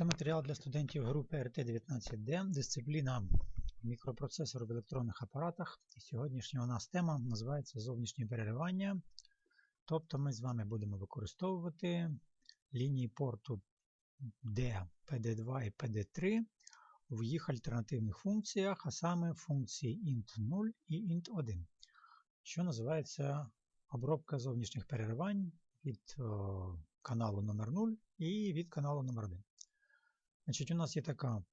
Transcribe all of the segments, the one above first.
Це матеріал для студентів групи РТ-19Д, дисципліна мікропроцесор в електронних апаратах. І сьогоднішня у нас тема називається зовнішнє переривання. Тобто ми з вами будемо використовувати лінії порту D, PD2 і PD3 в їх альтернативних функціях, а саме функції int0 і int1, що називається обробка зовнішніх переривань від о, каналу номер 0 і від каналу номер 1 Значить, У нас є така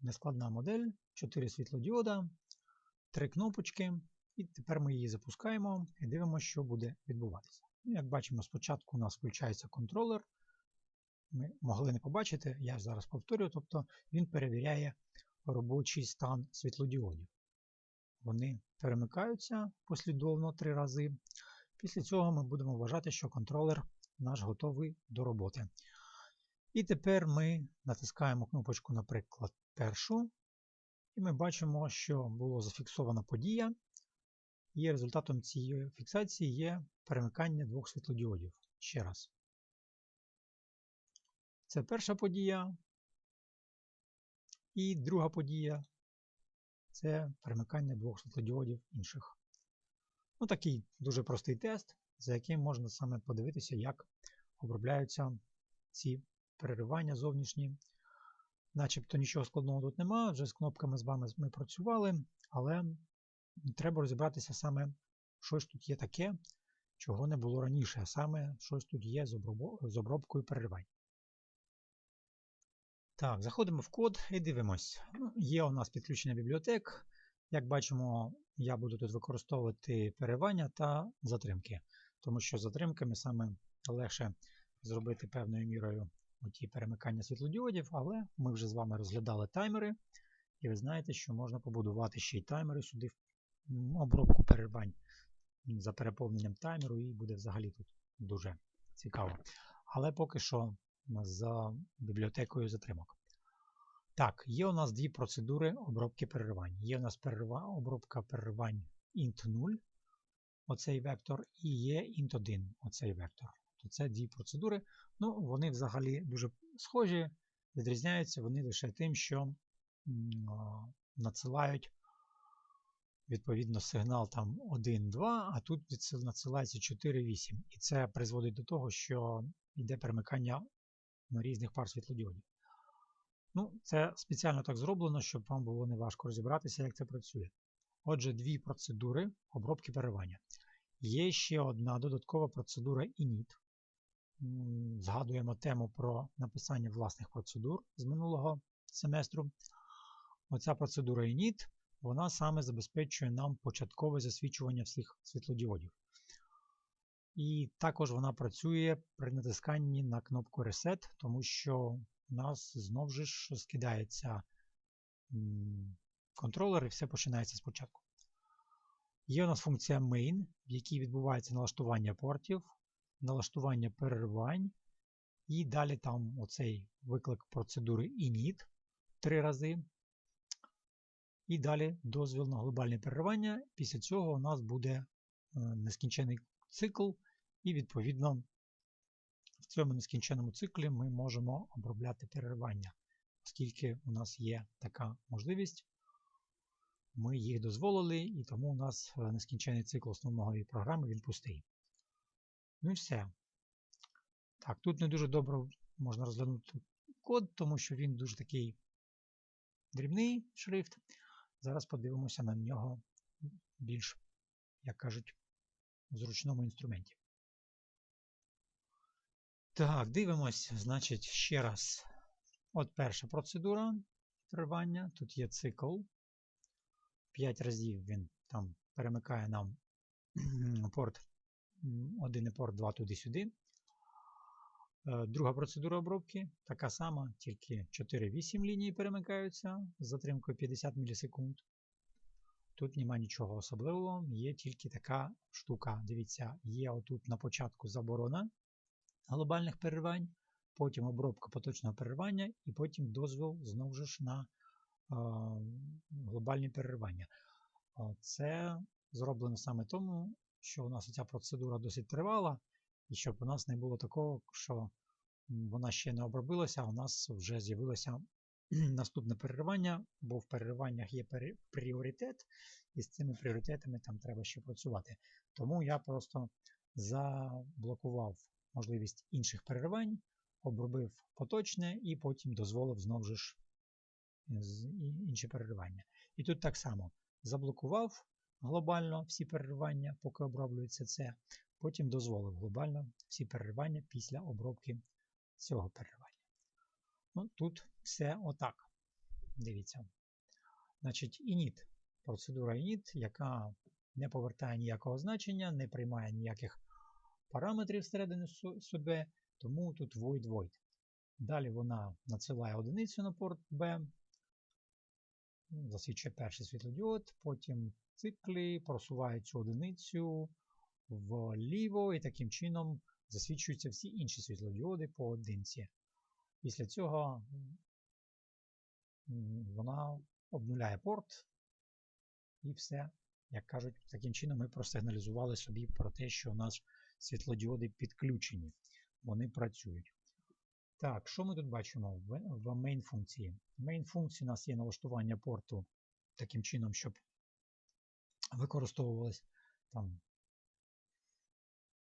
нескладна модель, 4 світлодіода, 3 кнопочки, і тепер ми її запускаємо і дивимося, що буде відбуватися. Ну, Як бачимо, спочатку у нас включається контролер. Ми могли не побачити, я зараз повторю, тобто він перевіряє робочий стан світлодіодів. Вони перемикаються послідовно 3 рази. Після цього ми будемо вважати, що контролер наш готовий до роботи. І тепер ми натискаємо кнопочку, наприклад, першу, і ми бачимо, що була зафіксована подія, і результатом цієї фіксації є перемикання двох світлодіодів. Ще раз. Це перша подія. І друга подія це перемикання двох світлодіодів інших. Ну, Такий дуже простий тест, за яким можна саме подивитися, як обробляються ці переривання зовнішні. Начебто нічого складного тут немає, вже з кнопками з вами ми працювали, але треба розібратися саме, що ж тут є таке, чого не було раніше, а саме щось тут є з обробкою переривань. Так, заходимо в код і дивимось. Ну, Є у нас підключення бібліотек. Як бачимо, я буду тут використовувати переривання та затримки, тому що затримками саме легше зробити певною мірою оті перемикання світлодіодів, але ми вже з вами розглядали таймери, і ви знаєте, що можна побудувати ще й таймери сюди обробку переривань за переповненням таймеру, і буде взагалі тут дуже цікаво. Але поки що за бібліотекою затримок. Так, є у нас дві процедури обробки переривань. Є у нас перерива, обробка переривань int0, оцей вектор, і є int1, оцей вектор. То це дві процедури. Ну, Вони взагалі дуже схожі, відрізняються вони лише тим, що надсилають відповідно сигнал там 1-2, а тут надсилається 4-8. І це призводить до того, що йде перемикання на різних пар світлодіодів. Ну, Це спеціально так зроблено, щоб вам було неважко розібратися, як це працює. Отже, дві процедури обробки переривання. Є ще одна додаткова процедура init. Згадуємо тему про написання власних процедур з минулого семестру. Оця процедура init, вона саме забезпечує нам початкове засвічування всіх світлодіодів. І також вона працює при натисканні на кнопку Reset, тому що у нас знову ж скидається контролер і все починається спочатку. Є у нас функція main, в якій відбувається налаштування портів, налаштування переривань. І далі там оцей виклик процедури init три рази. І далі дозвіл на глобальне переривання. Після цього у нас буде нескінчений цикл, і, відповідно, в цьому нескінченому циклі ми можемо обробляти переривання, оскільки у нас є така можливість. Ми їх дозволили, і тому у нас нескінчений цикл основної програми він пустий. Ну і все. Так, тут не дуже добре можна розглянути код, тому що він дуже такий дрібний шрифт. Зараз подивимося на нього більш, як кажуть, в зручному інструменті. Так, дивимось, значить, ще раз. От перша процедура тривання. Тут є цикл. 5 разів він там перемикає нам порт 1 і порт 2 туди-сюди. Е, друга процедура обробки така сама, тільки 4-8 ліній перемикаються з затримкою 50 мілісекунд. Тут нема нічого особливого, є тільки така штука. Дивіться, є отут на початку заборона глобальних переривань, потім обробка поточного переривання і потім дозвіл знову ж на е, глобальні переривання. Це зроблено саме тому, що у нас ця процедура досить тривала, і щоб у нас не було такого, що вона ще не обробилася, а у нас вже з'явилося наступне переривання, бо в перериваннях є пріоритет, і з цими пріоритетами там треба ще працювати. Тому я просто заблокував можливість інших переривань, обробив поточне і потім дозволив знову ж з- інші переривання. І тут так само заблокував глобально всі переривання, поки оброблюється це, потім дозволив глобально всі переривання після обробки цього переривання. Ну, тут все отак. Дивіться. Значить, init, процедура init, яка не повертає ніякого значення, не приймає ніяких параметрів всередину су- себе, тому тут void void. Далі вона надсилає одиницю на порт B, засвідчує перший світлодіод, потім циклі просуває цю одиницю вліво і таким чином засвідчуються всі інші світлодіоди по одинці. Після цього вона обнуляє порт і все. Як кажуть, таким чином ми просигналізували собі про те, що у нас світлодіоди підключені, вони працюють. Так, що ми тут бачимо в, main функції? В main функції у нас є налаштування порту таким чином, щоб використовувались там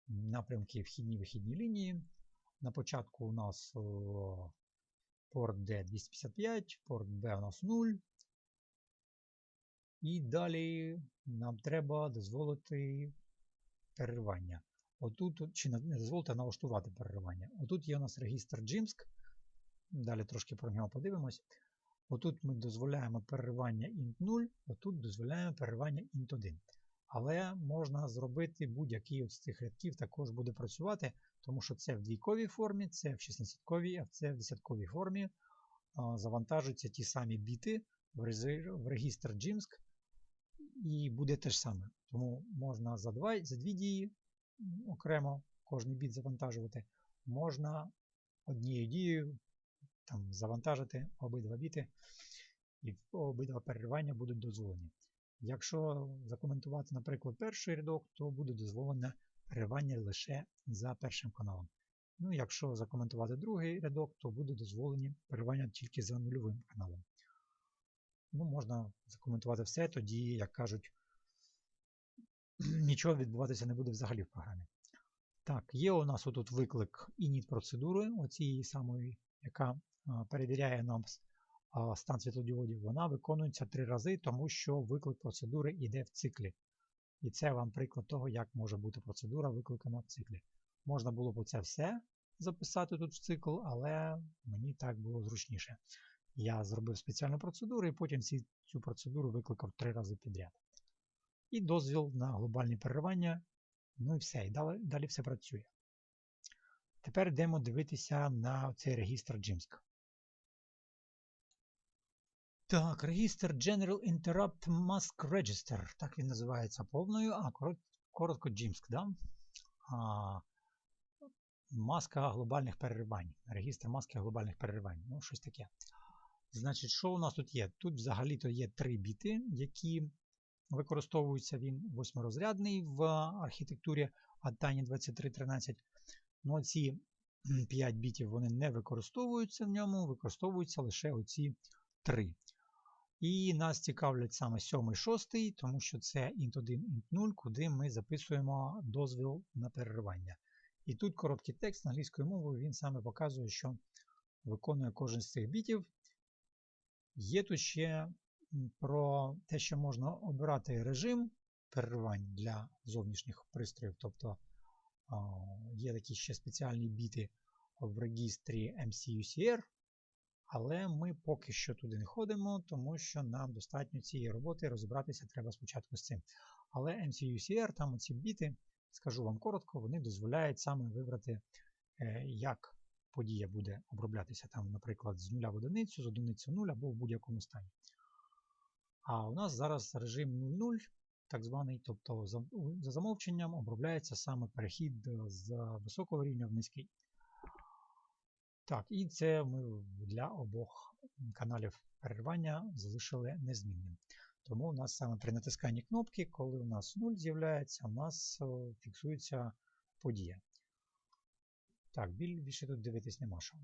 напрямки вхідні вихідні лінії. На початку у нас о, порт D 255, порт B у нас 0. І далі нам треба дозволити переривання. Отут, чи не дозволити, налаштувати переривання. Отут є у нас регістр JIMSC. Далі трошки про нього подивимось. Отут ми дозволяємо переривання int 0, отут дозволяємо переривання int 1. Але можна зробити будь-який з цих рядків також буде працювати, тому що це в двійковій формі, це в 16-ковій, а це в десятковій формі. Завантажуються ті самі біти в регістр JIMSC і буде те ж саме. Тому можна за, два, за дві дії окремо кожний біт завантажувати. Можна однією дією там, завантажити обидва біти, і обидва переривання будуть дозволені. Якщо закоментувати, наприклад, перший рядок, то буде дозволене переривання лише за першим каналом. Ну, якщо закоментувати другий рядок, то буде дозволені переривання тільки за нульовим каналом. Ну, можна закоментувати все, тоді, як кажуть, нічого відбуватися не буде взагалі в програмі. Так, є у нас отут виклик init процедури, оцієї самої, яка перевіряє нам стан світлодіодів. Вона виконується три рази, тому що виклик процедури йде в циклі. І це вам приклад того, як може бути процедура викликана в циклі. Можна було б це все записати тут в цикл, але мені так було зручніше. Я зробив спеціальну процедуру і потім цю процедуру викликав три рази підряд. І дозвіл на глобальні переривання. Ну і все, і далі, далі все працює. Тепер йдемо дивитися на цей регістр JIMSC. Так, регістр General Interrupt Mask Register. Так він називається повною, а коротко JIMSC, да? А, маска глобальних переривань. Регістр маски глобальних переривань. Ну, щось таке. Значить, що у нас тут є? Тут взагалі-то є три біти, які використовуються він восьмирозрядний в архітектурі Atani 2313. Ну, ці 5 бітів вони не використовуються в ньому, використовуються лише оці 3. І нас цікавлять саме 7 і 6, тому що це int 1, int 0, куди ми записуємо дозвіл на переривання. І тут короткий текст англійською мовою він саме показує, що виконує кожен з цих бітів. Є тут ще про те, що можна обирати режим переривань для зовнішніх пристроїв. Тобто є такі ще спеціальні біти в регістрі MCUCR, але ми поки що туди не ходимо, тому що нам достатньо цієї роботи розібратися треба спочатку з цим. Але MCUCR, там оці біти, скажу вам коротко, вони дозволяють саме вибрати, е, як подія буде оброблятися, там, наприклад, з нуля в одиницю, з одиниці в нуль або в будь-якому стані. А у нас зараз режим 0.0, так званий, тобто за, замовченням обробляється саме перехід е, з високого рівня в низький. Так, і це ми для обох каналів переривання залишили незмінним. Тому у нас саме при натисканні кнопки, коли у нас 0 з'являється, у нас е, фіксується подія. Так, біль- більше тут дивитись нема що.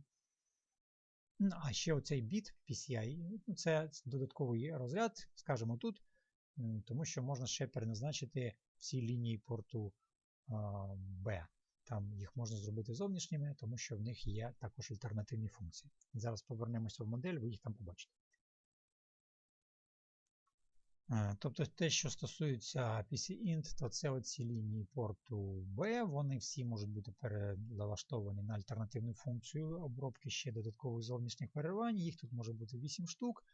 А ще оцей біт PCI, ну, це додатковий розряд, скажімо тут, тому що можна ще переназначити всі лінії порту B. Там їх можна зробити зовнішніми, тому що в них є також альтернативні функції. Зараз повернемося в модель, ви їх там побачите. Е, Тобто те, що стосується PC-int, то це оці лінії порту B, вони всі можуть бути перелаштовані на альтернативну функцію обробки ще додаткових зовнішніх переривань. Їх тут може бути 8 штук.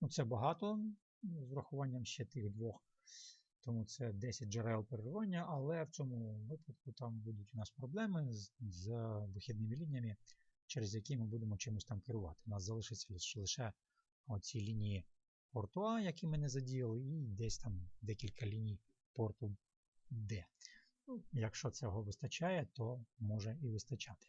Ну, Це багато, ну, з врахуванням ще тих двох. Тому це 10 джерел переривання, але в цьому випадку там будуть у нас проблеми з, з вихідними лініями, через які ми будемо чимось там керувати. У нас залишиться лише оці лінії порту А, які ми не задіяли, і десь там декілька ліній порту D. Ну, якщо цього вистачає, то може і вистачати.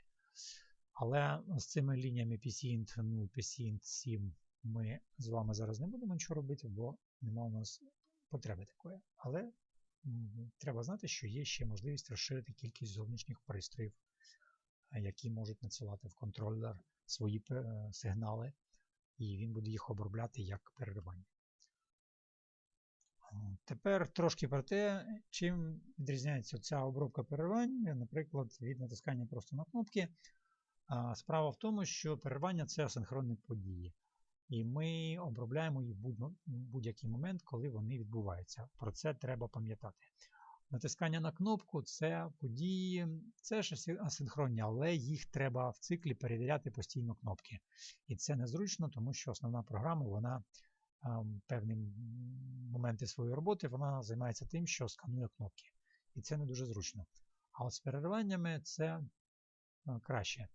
Але з цими лініями PCInt 0, PCInt 7 ми з вами зараз не будемо нічого робити, бо нема у нас потреби такої. Але треба знати, що є ще можливість розширити кількість зовнішніх пристроїв, які можуть надсилати в контролер свої е, сигнали, і він буде їх обробляти як переривання. Е, Тепер трошки про те, чим відрізняється ця обробка переривання, наприклад, від натискання просто на кнопки. Справа в тому, що переривання це асинхронні події. І ми обробляємо їх в будь- будь-який момент, коли вони відбуваються. Про це треба пам'ятати. Натискання на кнопку це події, це ж асинхронні, але їх треба в циклі перевіряти постійно кнопки. І це незручно, тому що основна програма, вона певні моменти своєї роботи, вона займається тим, що сканує кнопки. І це не дуже зручно. А от з перериваннями це краще.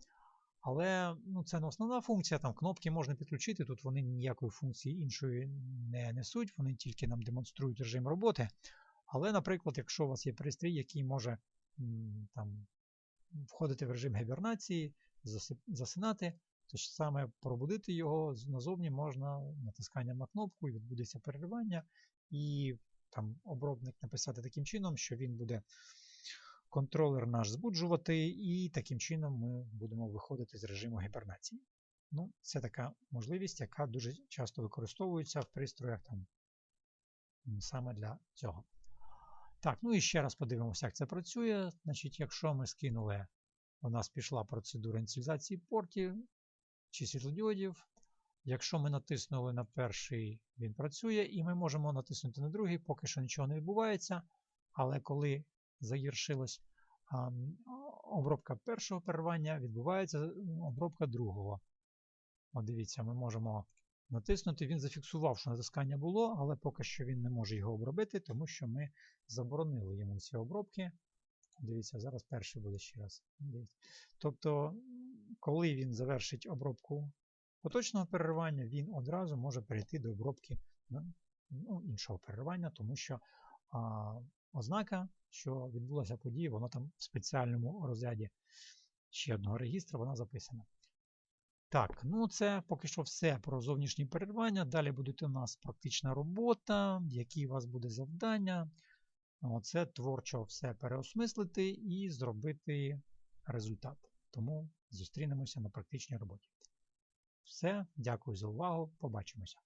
Але ну, це не основна функція, там кнопки можна підключити, тут вони ніякої функції іншої не несуть, вони тільки нам демонструють режим роботи. Але, наприклад, якщо у вас є пристрій, який може там, входити в режим гібернації, засинати, то ж саме пробудити його назовні можна натисканням на кнопку і відбудеться переривання, і там обробник написати таким чином, що він буде контролер наш збуджувати, і таким чином ми будемо виходити з режиму гібернації. Ну, Це така можливість, яка дуже часто використовується в пристроях там, саме для цього. Так, ну і ще раз подивимося, як це працює. Значить, якщо ми скинули, у нас пішла процедура ініціалізації портів чи світлодіодів. Якщо ми натиснули на перший, він працює, і ми можемо натиснути на другий, поки що нічого не відбувається. Але коли завершилась обробка першого перервання, відбувається обробка другого. От дивіться, ми можемо натиснути. Він зафіксував, що натискання було, але поки що він не може його обробити, тому що ми заборонили йому ці обробки. Дивіться, зараз перший буде ще раз. Дивіться. Тобто, коли він завершить обробку поточного переривання, він одразу може перейти до обробки ну, іншого переривання, тому що а, ознака, що відбулася подія, вона там в спеціальному розряді ще одного регістру вона записана. Так, ну це поки що все про зовнішні переривання. Далі буде у нас практична робота, які у вас буде завдання. Оце творчо все переосмислити і зробити результат. Тому зустрінемося на практичній роботі. Все, дякую за увагу. Побачимося.